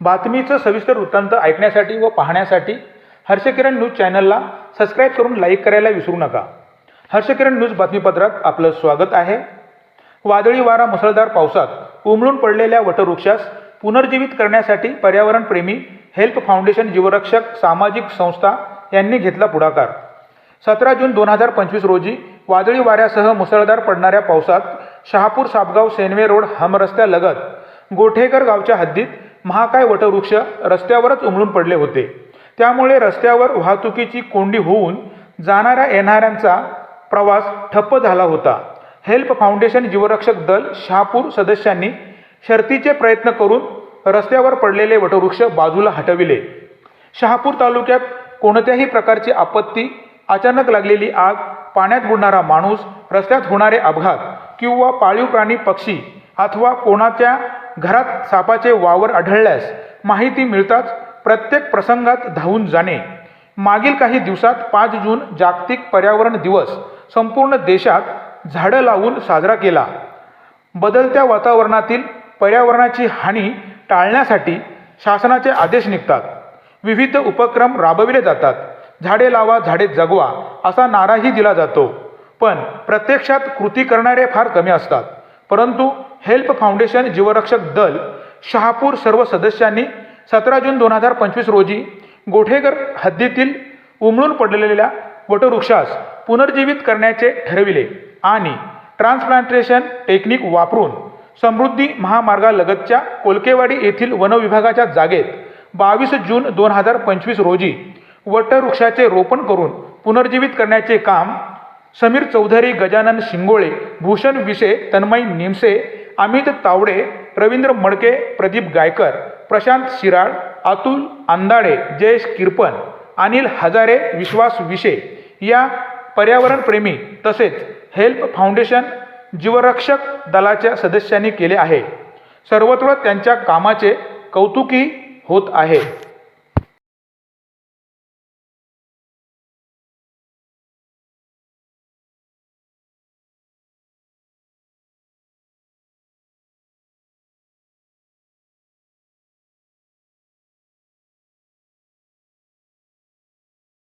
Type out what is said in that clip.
बातमीचं सविस्तर वृत्तांत ऐकण्यासाठी व पाहण्यासाठी हर्षकिरण न्यूज चॅनलला सबस्क्राईब करून लाईक करायला विसरू नका. हर्षकिरण न्यूज बातमीपत्रात आपलं स्वागत आहे. वादळी वारा मुसळधार पावसात उमळून पडलेल्या वटवृक्षास पुनर्जीवित करण्यासाठी पर्यावरणप्रेमी हेल्प फाउंडेशन जीवरक्षक सामाजिक संस्था यांनी घेतला पुढाकार. सतरा जून दोन हजार पंचवीस रोजी वादळी वाऱ्यासह मुसळधार पडणाऱ्या पावसात शहापूर सापगाव सेनवे रोड हमरस्त्यालगत गोठेकर गावच्या हद्दीत महाकाय वटवृक्ष रस्त्यावरच उमळून पडले होते. त्यामुळे रस्त्यावर वाहतुकीची कोंडी होऊन जाणाऱ्या येणाऱ्यांचा प्रवास ठप्प झाला होता. हेल्प फाउंडेशन जीवरक्षक दल शहापूर सदस्यांनी शर्तीचे प्रयत्न करून रस्त्यावर पडलेले वटवृक्ष बाजूला हटविले. शहापूर तालुक्यात कोणत्याही प्रकारची आपत्ती अचानक लागलेली आग पाण्यात बुडणारा माणूस रस्त्यात होणारे अपघात किंवा पाळीव प्राणी पक्षी अथवा कोणाच्या घरात सापाचे वावर आढळल्यास माहिती मिळताच प्रत्येक प्रसंगात धावून जाणे. मागील काही दिवसात पाच जून जागतिक पर्यावरण दिवस संपूर्ण देशात झाडं लावून साजरा केला. बदलत्या वातावरणातील पर्यावरणाची हानी टाळण्यासाठी शासनाचे आदेश निघतात. विविध उपक्रम राबविले जातात. झाडे लावा झाडे जगवा असा नाराही दिला जातो. पण प्रत्यक्षात कृती करणारे फार कमी असतात. परंतु हेल्प फाउंडेशन जीवरक्षक दल शहापूर सर्व सदस्यांनी सतरा जून दोन हजार पंचवीस रोजी गोठेकर हद्दीतील उमळून पडलेल्या वटवृक्षास पुनर्जीवित करण्याचे ठरविले आणि ट्रान्सप्लांटेशन टेक्निक वापरून समृद्धी महामार्गालगतच्या कोलकेवाडी येथील वनविभागाच्या जागेत बावीस जून दोन हजार पंचवीस रोजी वटवृक्षाचे रोपण करून पुनर्जीवित करण्याचे काम समीर चौधरी गजानन शिंगोळे भूषण विशे तन्मय निमसे अमित तावडे रवींद्र मडके प्रदीप गायकर प्रशांत शिराळ अतुल अंदाडे जयेश किरपन अनिल हजारे विश्वास विशे या पर्यावरणप्रेमी तसेच हेल्प फाउंडेशन जीवरक्षक दलाच्या सदस्यांनी केले आहे. सर्वत्र त्यांच्या कामाचे कौतुकही होत आहे.